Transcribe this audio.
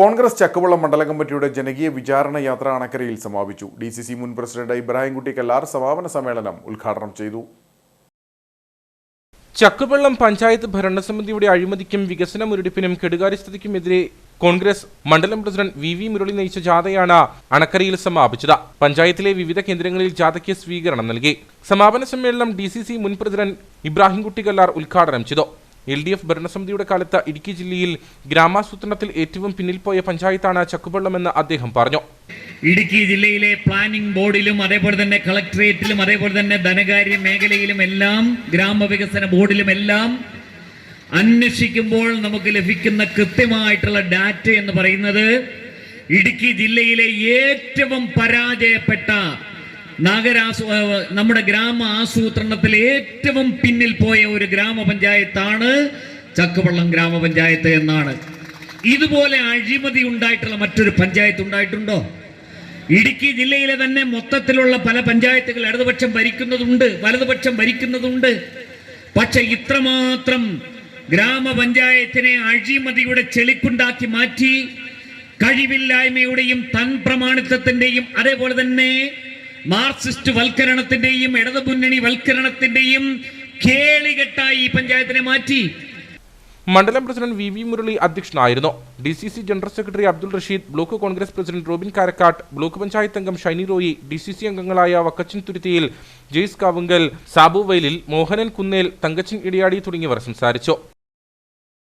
കോൺഗ്രസ് ചക്കവള്ളം മണ്ഡലം കമ്മിറ്റിയുടെ ജനകീയ വിചാരണ യാത്ര അണക്കരയിൽ സമാപിച്ചു. ഡി സി സി മുൻ പ്രസിഡന്റ് ഇബ്രാഹിംകുട്ടി കല്ലാർ സമാപന സമ്മേളനം ഉദ്ഘാടനം ചെയ്തു. ചക്കവള്ളം പഞ്ചായത്ത് ഭരണസമിതിയുടെ അഴിമതിക്കും വികസന മുരടിപ്പിനും കെടുകാര്യസ്ഥതയ്ക്കുമെതിരെ കോൺഗ്രസ് മണ്ഡലം പ്രസിഡന്റ് വി വി മുരളി നയിച്ച ജാഥയാണ് അണക്കരയിൽ സമാപിച്ചത്. പഞ്ചായത്തിലെ വിവിധ കേന്ദ്രങ്ങളിൽ ജാഥയ്ക്ക് സ്വീകരണം നൽകി. സമാപന സമ്മേളനം ഡി മുൻ പ്രസിഡന്റ് ഇബ്രാഹിംകുട്ടി കല്ലാർ ഉദ്ഘാടനം ചെയ്തു. എൽ ഡി എഫ് ഭരണസമിതിയുടെ കാലത്ത് ഇടുക്കി ജില്ലയിൽ ഗ്രാമാസൂത്രണത്തിൽ ഏറ്റവും പിന്നിൽ പോയ പഞ്ചായത്താണ് ചക്കുവള്ളമെന്ന് അദ്ദേഹം പറഞ്ഞു. ഇടുക്കി ജില്ലയിലെ പ്ലാനിംഗ് ബോർഡിലും അതേപോലെ തന്നെ കളക്ടറേറ്റിലും അതേപോലെ തന്നെ ധനകാര്യ മേഖലയിലും എല്ലാം ഗ്രാമവികസന ബോർഡിലും എല്ലാം അന്വേഷിക്കുമ്പോൾ നമുക്ക് ലഭിക്കുന്ന കൃത്യമായിട്ടുള്ള ഡാറ്റ എന്ന് പറയുന്നത് ഇടുക്കി ജില്ലയിലെ ഏറ്റവും പരാജയപ്പെട്ട നഗരാസൂ നമ്മുടെ ഗ്രാമ ആസൂത്രണത്തിൽ ഏറ്റവും പിന്നിൽ പോയ ഒരു ഗ്രാമപഞ്ചായത്താണ് ചക്കുവള്ളം ഗ്രാമപഞ്ചായത്ത് എന്നാണ്. ഇതുപോലെ അഴിമതി ഉണ്ടായിട്ടുള്ള മറ്റൊരു പഞ്ചായത്ത് ഉണ്ടായിട്ടുണ്ടോ? ഇടുക്കി ജില്ലയിലെ തന്നെ മൊത്തത്തിലുള്ള പല പഞ്ചായത്തുകൾ ഇടതുപക്ഷം ഭരിക്കുന്നതുണ്ട് വലതുപക്ഷം ഭരിക്കുന്നതുണ്ട്. പക്ഷെ ഇത്രമാത്രം ഗ്രാമപഞ്ചായത്തിനെ അഴിമതിയുടെ ചെളിക്കുണ്ടാക്കി മാറ്റി കഴിവില്ലായ്മയുടെയും തൻ പ്രമാണിത്വത്തിന്റെയും അതേപോലെ തന്നെ മാർക്സിസ്റ്റ് വൽക്കരണത്തിന്റെയും ഇടതുമുന്നണി വൽക്കരണത്തിന്റെയും കേളികെട്ടായി ഈ പഞ്ചായത്തിനെ മാറ്റി. മണ്ഡലം പ്രസിഡന്റ് വി വി മുരളി അധ്യക്ഷനായിരുന്നു. D C C general secretary Abdul Rasheed block Congress president Robin Karakkattu block panchayat അംഗം Shiny Roy D C C അംഗങ്ങളായ വക്കച്ചിൻ തുരുത്തിയിൽ ജെയ്സ് കാവുങ്കൽ സാബു മോഹനൻ കുന്നേൽ തങ്കച്ചൻ ഇടിയാടി തുടങ്ങിയവർ സംസാരിച്ചു.